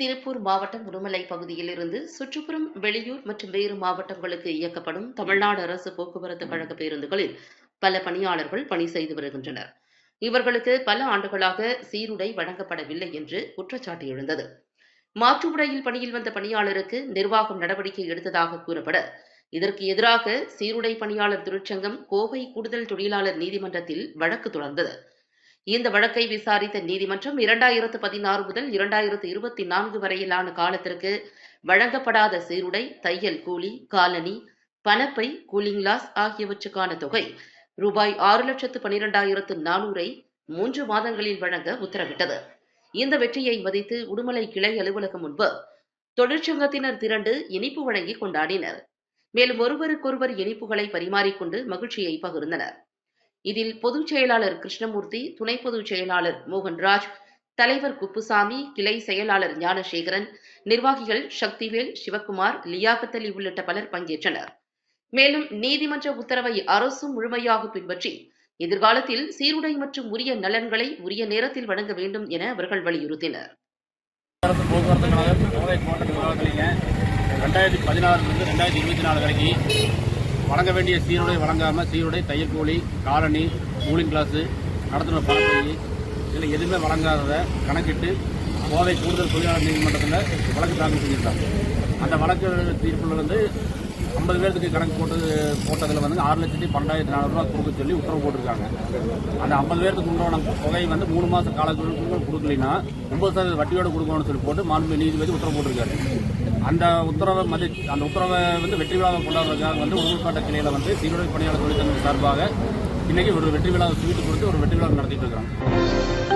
திருப்பூர் மாவட்டம் உடுமலை பகுதியிலிருந்து சுற்றுப்புறம் வெளியூர் மற்றும் வேறு மாவட்டங்களுக்கு இயக்கப்படும் தமிழ்நாடு அரசு போக்குவரத்து கழக பேருந்துகளில் பல பணியாளர்கள் பணி செய்து வருகின்றனர். இவர்களுக்கு பல ஆண்டுகளாக சீருடை வழங்கப்படவில்லை என்று குற்றச்சாட்டு எழுந்தது. மாற்று உடையில் பணியில் வந்த பணியாளருக்கு நிர்வாகம் நடவடிக்கை எடுத்ததாக கூறப்பட இதற்கு எதிராக சீருடை பணியாளர் தொழிற்சங்கம் கோவை கூடுதல் தொழிலாளர் நீதிமன்றத்தில் வழக்கு தொடர்ந்தது. இந்த வழக்கை விசாரித்த நீதிமன்றம் இரண்டாயிரத்து பதினாறு முதல் இரண்டாயிரத்து இருபத்தி நான்கு வரையிலான காலத்திற்கு வழங்கப்படாத சீருடை தையல் கூலி காலனி பணப்பை கூலிங் லாஸ் ஆகியவற்றுக்கான தொகை ரூபாய் ஆறு லட்சத்து பனிரெண்டாயிரத்து நானூரை மூன்று மாதங்களில் வழங்க உத்தரவிட்டது. இந்த வெற்றியை மதித்து உடுமலை கிளை அலுவலகம் முன்பு தொழிற்சங்கத்தினர் திரண்டு இனிப்பு வழங்கி கொண்டாடினர். மேலும் ஒருவருக்கொருவர் இனிப்புகளை பரிமாறிக்கொண்டு மகிழ்ச்சியை பகிர்ந்தனர். இதில் பொதுச் செயலாளர் கிருஷ்ணமூர்த்தி துணை பொதுச் செயலாளர் மோகன்ராஜ் தலைவர் குப்புசாமி கிளை செயலாளர் ஞானசேகரன் நிர்வாகிகள் சக்திவேல் சிவக்குமார் லியாகத் அலி உள்ளிட்ட பலர் பங்கேற்றனர். மேலும் நீதிமன்ற உத்தரவை அரசும் முழுமையாக பின்பற்றி எதிர்காலத்தில் சீருடை மற்றும் உரிய நலன்களை உரிய நேரத்தில் வழங்க வேண்டும் என அவர்கள் வலியுறுத்தினர். ரெண்டாயிரத்தி பதினாறுலேருந்து ரெண்டாயிரத்தி இருபத்தி நாலு வரைக்கும் வழங்க வேண்டிய சீருடை வழங்காமல் சீருடை தையல் கூலி காலனி கூலிங் கிளாஸு நடத்தின பணப்பள்ளி இதில் எதுவுமே வழங்காததை கணக்கிட்டு கோவை கூடுதல் தொழிலாளர் நீதிமன்றத்தில் வழக்கு தாக்கல் செஞ்சிருக்காங்க அந்த வழக்கு தீர்ப்பில் வந்து ஐம்பது பேர்த்துக்கு கணக்கு போட்டு போட்டதில் வந்து ஆறு லட்சத்தி பன்னெண்டாயிரத்தி நானூறுரூவா கொடுக்க சொல்லி உத்தரவு போட்டிருக்காங்க. அந்த ஐம்பது பேருக்கு உண்டான தொகை வந்து மூணு மாதம் காலத்துக்கு கொடுக்கலைன்னா ஒன்பது சதவீத வட்டியோடு கொடுக்கணும்னு சொல்லி போட்டு மாண்பு நீதிபதி உத்தரவு போட்டிருக்காரு. அந்த உத்தரவை மதி அந்த உத்தரவை வந்து வெற்றி விழாவை கொண்டாடுறதுக்காக வந்து உடுமல்பேட்டை கிளையில் வந்து சீருடை பணியாளர் தொழிற்சங்கம் சார்பாக இன்னைக்கு ஒரு வெற்றி விழாவை ஸ்வீட்டு கொடுத்து ஒரு வெற்றி விழா நடத்திட்டு இருக்கிறாங்க